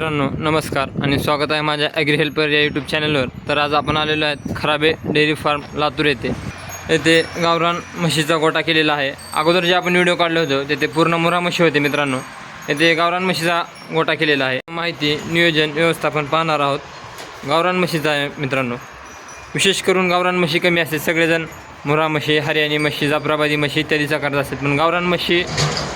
मित्रांनो नमस्कार आणि स्वागत आहे माझ्या ॲग्री हेल्पर या यूट्यूब चॅनलवर तर आज आपण आलेलो आहेत खराबे डेअरी फार्म लातूर येथे. येथे गावरान म्हशीचा गोटा केलेला आहे. अगोदर जे आपण व्हिडिओ काढले होतो तेथे पूर्ण मुरा म्हशी होते मित्रांनो. येथे गावरान म्हशीचा गोटा केलेला आहे. माहिती नियोजन व्यवस्थापन पाहणार आहोत गावरान म्हशीचा आहे मित्रांनो. विशेष करून गावरान म्हशी कमी असते. सगळेजण मुरा म्हशी हरियाणी म्हशी जाफराबादी म्हशी इत्यादीचा करत असतात. पण गावरान म्हशी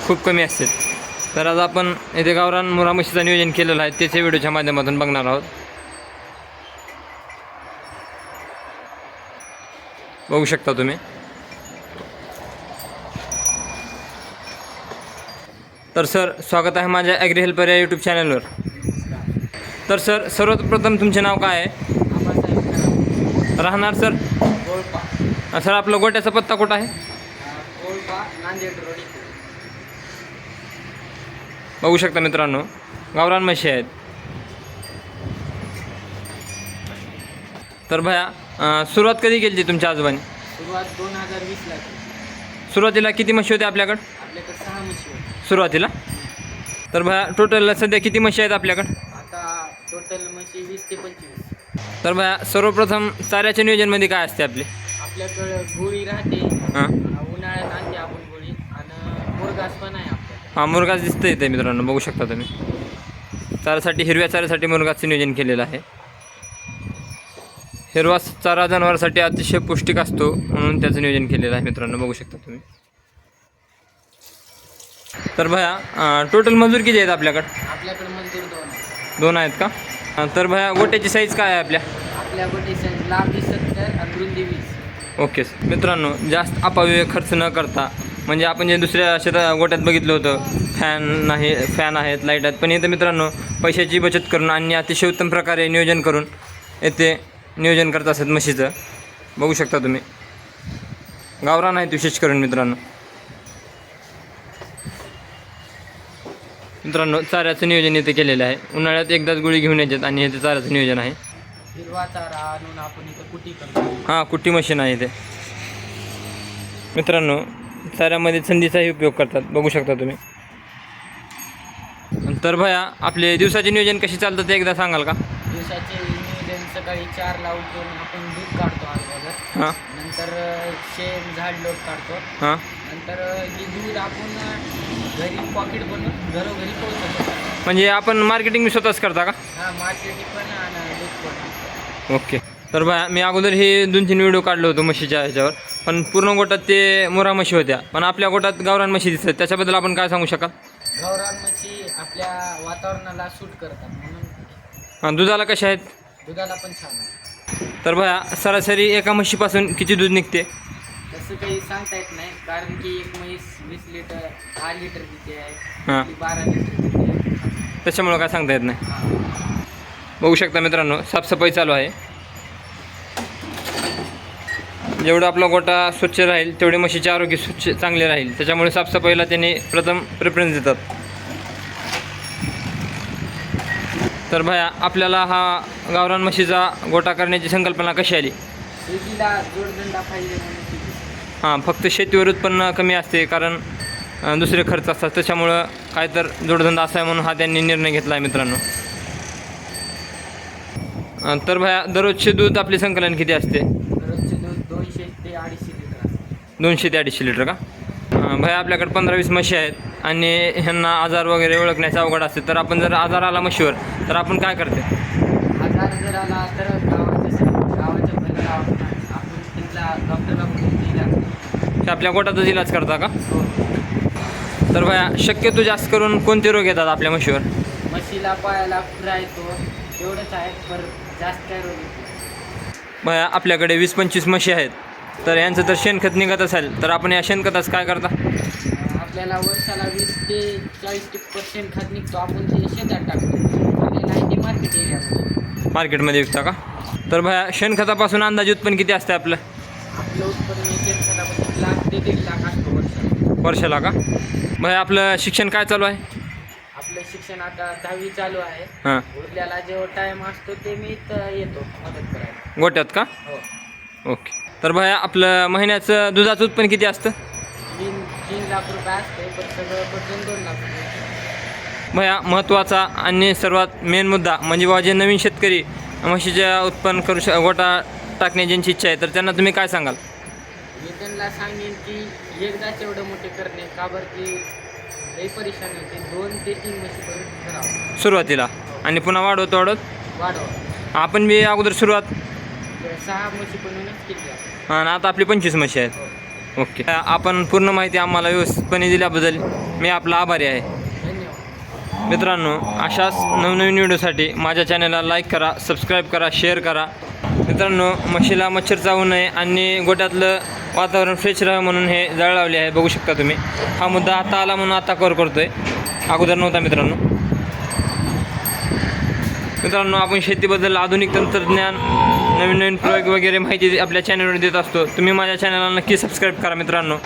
खूप कमी असतात. तर आज आपण येथे गावरान मुरा म्हशीचं नियोजन केलेलं आहे. त्याच्या व्हिडिओच्या माध्यमातून बघणार आहोत. बघू शकता तुम्ही. तर सर स्वागत आहे माझ्या ॲग्री हेल्पर या यूट्यूब चॅनलवर तर सर सर्वप्रथम तुमचे नाव काय आहे? राहणार सर? सर आपलं गोट्याचा पत्ता कुठं आहे? बघू शकता मित्रांनो. गावरान म्हशी आहेत. तर भया सुरुवात कधी केली होती तुमच्या आजोबांनी? सुरुवात दोन हजार वीसला केली. सुरुवातीला किती म्हशी होत्या आपल्याकडं? आपल्याकडे सहा म्हशी होत्या. सुरुवातीला? तर भया टोटल सध्या किती म्हशी आहेत आपल्याकडं? आता टोटल म्हशी वीस ते पंचवीस. तर भया सर्वप्रथम चाऱ्याच्या नियोजनमध्ये काय असते आपली? आपल्याकडं गोळी राहते. हां. उन्हाळ्यात आणते आपण गोळी. आणि मुरगास पण आहे हां मुरगास दिसतं इथे मित्रांनो बघू शकता तुम्ही. चाऱ्यासाठी हिरव्या चाऱ्यासाठी मुरगाचं नियोजन केलेलं आहे. हिरवा चारा जनावरांसाठी अतिशय पौष्टिक असतो म्हणून त्याचं नियोजन केलेलं आहे मित्रांनो बघू शकता तुम्ही. तर भया टोटल मजूर किती आहेत आपल्याकडं? आपल्याकडे मजदूर दोन आहे दोन आहेत का? तर भया गोट्याची साईज काय आहे आपल्या? आपल्या गोटी लांबी सत्तर आणि रुंदी वीस. ओके मित्रांनो जास्त अपाव्य खर्च न करता म्हणजे आपण जे दुसऱ्या शेता गोट्यात बघितलं होतं फॅन नाही फॅन आहेत लाइट आहेत. पण इथं मित्रांनो पैशाची बचत करून आणि अतिशय उत्तम प्रकारे नियोजन करून येथे नियोजन करत असतात म्हशीचं. बघू शकता तुम्ही. गावरान आहेत विशेष करून मित्रांनो. मित्रांनो चाऱ्याचं नियोजन इथे केलेलं आहे. उन्हाळ्यात एकदाच गोळी घेऊन येतात आणि इथे चाऱ्याचं नियोजन आहे. हिरवा चारा आणून आपण इथं कुटी करतो. हां कुट्टी मशीन आहे इथे. मित्रांनो चाऱ्यामध्ये संधीचाही उपयोग करतात. बघू शकता तुम्ही. तर भया आपले दिवसाचे नियोजन कशी चालतं ते एकदा सांगाल का? दिवसाचे नियोजन सकाळी चारला उठून आपण दूध काढतो अगोदर हां. नंतर शेण झाड लोट काढतो. हां. नंतर ही दूध आपण घरी पॉकेट बनवून घरोघरी पोहोचवतो म्हणजे आपण मार्केटिंग स्वतःच करता का? हा मार्केटिंग पण आणि दूध पण. ओके. तर भया मी अगोदर हे दोन तीन व्हिडिओ काढलो होतो म्हशीच्या ह्याच्यावर. पण पूर्ण गोटात ते मोरा म्हशी होत्या. पण आपल्या गोटात गावरान म्हशी दिसतात. त्याच्याबद्दल आपण काय सांगू शकाल? गावरान म्हशी आपल्या वातावरणाला सूट करतात म्हणून. हां दुधाला कशा आहेत? दुधाला पण छान आहे. तर भया सरासरी एका म्हशीपासून किती दूध निघते? तसं काही सांगता येत नाही. कारण की एक म्हैस वीस लिटर दहा लिटर देते आहे. बारा लिटर त्याच्यामुळं काय सांगता येत नाही. बघू शकता मित्रांनो साफसफाई चालू आहे. जेवढं आपला गोटा स्वच्छ राहील तेवढे म्हशीचे आरोग्य स्वच्छ चांगले राहील. त्याच्यामुळे साफसफाईला त्यांनी प्रथम प्रेफरन्स देतात. तर भया आपल्याला हा गावरान म्हशीचा गोटा करण्याची संकल्पना कशी आली. हां फक्त शेतीवर उत्पन्न कमी असते कारण दुसरे खर्च असतात. त्याच्यामुळं काय तर जोडधंदा असावा म्हणून हा त्यांनी निर्णय घेतला आहे मित्रांनो. तर भया दररोजचे दूध आपले संकलन किती असते दररोजचे दूध दोनशे ते अडीचशे लिटर असते दोनशे ते अडीचशे लिटर का? भया आपल्याकडे पंधरा वीस म्हशी आहेत आणि ह्यांना आजार वगैरे ओळखण्याचे अवघड असते. तर आपण जर आजार आला म्हशीवर तर आपण काय करते? आजार जर आला तर गावाच्या आपल्या गोटातच इलाज करता का? हो. तर भया शक्यतो जास्त करून कोणते रोग येतात आपल्या म्हशीवर? म्हशीला पायाला खुरा येतो तेवढंच आहे पर जास्त काय रोग. भया आपल्याकडे वीस पंचवीस म्हशी आहेत. तर यांचं तर शेणखत निघत असेल तर आपण या शेणखताचं काय करता? आपल्याला वर्षाला वीस ते चाळीस पर्सेंट खत निघतो आपण ते शेतात टाकतो. नाही ते मार्केट एरियामध्ये मार्केटमध्ये विकता का? तर भया शेणखतापासून अंदाजे उत्पन्न किती असते आपलं? आपलं उत्पन्न शेतकऱ्यापासून लाख ते दीड लाख असतो वर्षाला. वर्षाला का? भया आपलं शिक्षण काय चालू आहे? आपलं शिक्षण आता दहावी चालू आहे. हां. उरल्याला जेव्हा टाईम असतो ते मी येतो मदत करायला. गोट्यात का? हो. ओके. तर भया आपलं महिन्याचं दुधाचं उत्पन्न किती असतं? तीन तीन लाख रुपये असते पण सगळं पटून दोन लाख रुपये. भया महत्त्वाचा आणि सर्वात मेन मुद्दा म्हणजे बाबा जे नवीन शेतकरी म्हशीच्या उत्पन्न करू श गोटा टाकण्याची ज्यांची इच्छा आहे तर त्यांना तुम्ही काय सांगाल? मी त्यांना सांगेन की एकदाच एवढं मोठे करणे का बरं की लई परेशानी होते दोन ते तीन म्हशीपर्यंत करावं सुरुवातीला. आणि पुन्हा वाढवत वाढवत? वाढवा आपण बी अगोदर सुरुवात सहा केली आहे. आणि आता आपली पंचवीस म्हशी आहेत. ओके. आपण पूर्ण माहिती आम्हाला व्यवस्थितपणे दिल्याबद्दल मी आपला आभारी आहे. धन्यवाद. मित्रांनो अशाच नवनवीन व्हिडिओसाठी माझ्या चॅनलला लाईक करा सबस्क्राईब करा शेअर करा. मित्रांनो म्हशीला मच्छर चावू नये आणि गोट्यातलं वातावरण फ्रेश राहावं म्हणून हे जाळ लावले आहे. बघू शकता तुम्ही. हा मुद्दा आता आला म्हणून आता कवर करतो आहे अगोदर नव्हता मित्रांनो. मित्रांनो आपण शेतीबद्दल आधुनिक तंत्रज्ञान नवीन नवीन प्रयोग वगैरे माहिती आपल्या चॅनलवर देत असतो. तुम्ही माझ्या चॅनलला नक्की सबस्क्राईब करा मित्रांनो.